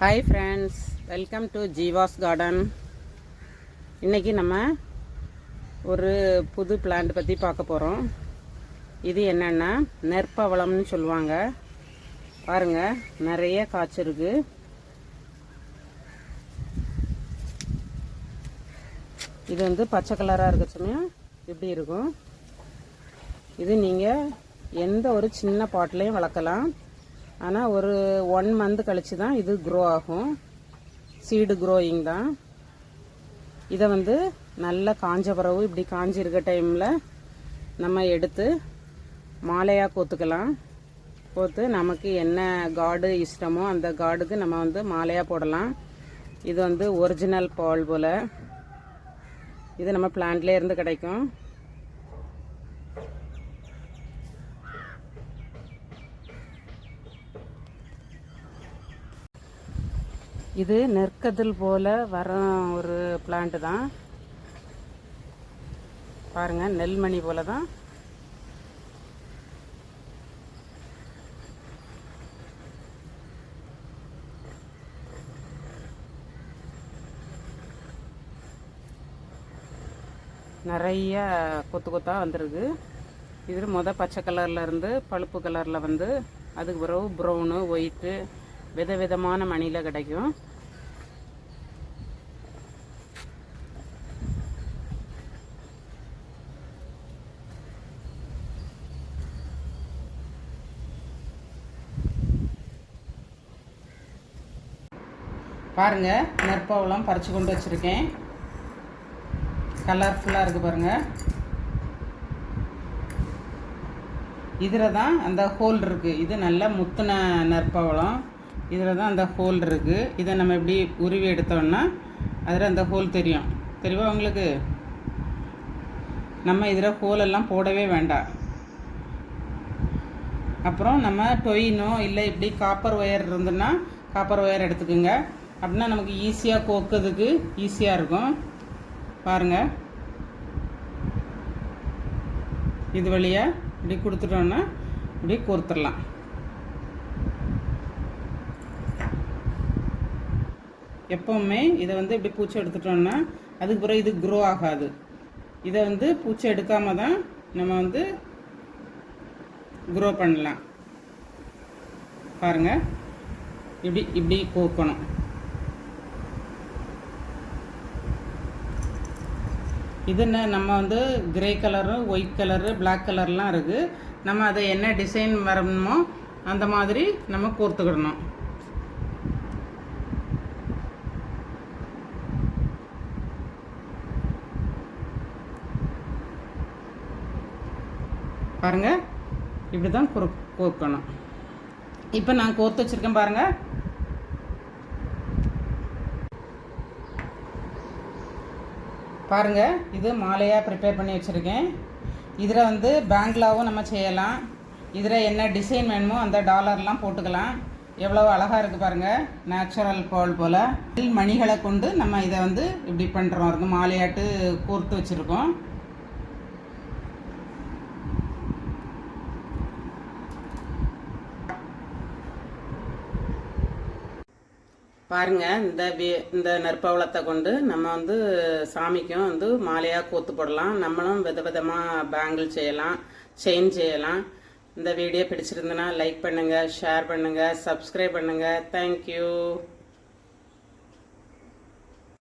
Hi friends welcome to Jeeva's garden இன்றைக்கி நம்ம ஒரு புது பிளான்ட் பற்றி பார்க்க போகிறோம் இது என்னென்னா நெற்பவளம்னு சொல்லுவாங்க. பாருங்க நிறைய காய்ச்சிருக்கு இது வந்து பச்சை கலராக இருக்க சமயம் இப்படி இருக்கும்? இது நீங்கள் எந்த ஒரு சின்ன பாட்டிலையும் வளர்க்கலாம். ஆனால் ஒரு ஒன் மந்த் கழித்து தான் இது க்ரோ ஆகும். சீடு க்ரோயிங் தான். இதை வந்து நல்ல காஞ்ச பிறகு இப்படி காஞ்சிருக்க டைமில் நம்ம எடுத்து மாலையாக கோத்துக்கலாம். கோத்து நமக்கு என்ன காடு இஷ்டமோ அந்த காடுக்கு நம்ம வந்து மாலையாக போடலாம். இது வந்து ஒரிஜினல் பால் போல். இது நம்ம பிளான்ட்லேருந்து கிடைக்கும். இது நெற்கதில் போல வர ஒரு பிளான்ட் தான். பாருங்க நெல்மணி போல தான் நிறைய கொத்து கொத்தாக வந்துருக்கு. இது முத பச்சை கலரில் இருந்து பழுப்பு கலரில் வந்து அதுக்கு பிறகு ப்ரௌனு ஒயிட்டு விதவிதமான மணியில் கிடைக்கும். பாருங்க நெற்பவளம் பறித்து கொண்டு வச்சுருக்கேன். கலர்ஃபுல்லாக இருக்குது பாருங்க. இதில் தான் அந்த ஹோல் இருக்குது இது நல்ல முத்துன நெற்பவளம். இதில் தான் அந்த ஹோல் இருக்குது இதை நம்ம இப்படி உருவி எடுத்தோம்னா அதில் அந்த ஹோல் தெரியும். தெரியுமா உங்களுக்கு? நம்ம இதில் ஹோல் எல்லாம் போடவே வேண்டாம். அப்புறம் நம்ம டொயினோ இல்லை இப்படி காப்பர் ஒயர் இருந்துன்னா காப்பர் ஒயர் எடுத்துக்கோங்க. அப்படின்னா நமக்கு ஈஸியாக கோக்குறதுக்கு ஈஸியாக இருக்கும். பாருங்கள் இது வழியாக இப்படி கொடுத்துட்டோன்னா இப்படி கோர்த்துடலாம். எப்போவுமே இதை வந்து இப்படி பூச்சி எடுத்துட்டோம்னா அதுக்கு பிறகு இது க்ரோ ஆகாது. இதை வந்து பூச்சி எடுக்காமல் தான் நம்ம வந்து க்ரோ பண்ணலாம். பாருங்கள் இப்படி இப்படி கோக்கணும். இது என்ன? நம்ம வந்து grey colour white colour black கலர்லாம் இருக்குது நம்ம அதை என்ன டிசைன் வரணுமோ அந்த மாதிரி நம்ம கோர்த்துக்கிடணும். பாருங்க. இப்படி தான் குறு கோர்க்கணும். இப்போ நான் கோர்த்து வச்சுருக்கேன் பாருங்கள் பாருங்க இது மாலையாக ப்ரிப்பேர் பண்ணி வச்சுருக்கேன். இதில் வந்து பேங்க்லாவும் நம்ம செய்யலாம். இதில் என்ன டிசைன் வேணுமோ அந்த டாலர்லாம் போட்டுக்கலாம். எவ்வளோ அழகாக இருக்குது பாருங்கள் நேச்சுரல் பால் போல். மணிகளை கொண்டு நம்ம இதை வந்து இப்படி பண்ணுறோம் இருக்கு மாலையாட்டு கோர்த்து வச்சுருக்கோம். பாருங்க இந்த வி இந்த நற்பவளத்தை கொண்டு நம்ம வந்து சாமிக்கும் வந்து மாலையாக கோத்து போடலாம். நம்மளும் வித விதமாக பேங்கிள் செய்யலாம் செயின் செய்யலாம். இந்த வீடியோ பிடிச்சிருந்தனா லைக் பண்ணுங்கள் ஷேர் பண்ணுங்கள் சப்ஸ்கிரைப் பண்ணுங்கள் தேங்க்யூ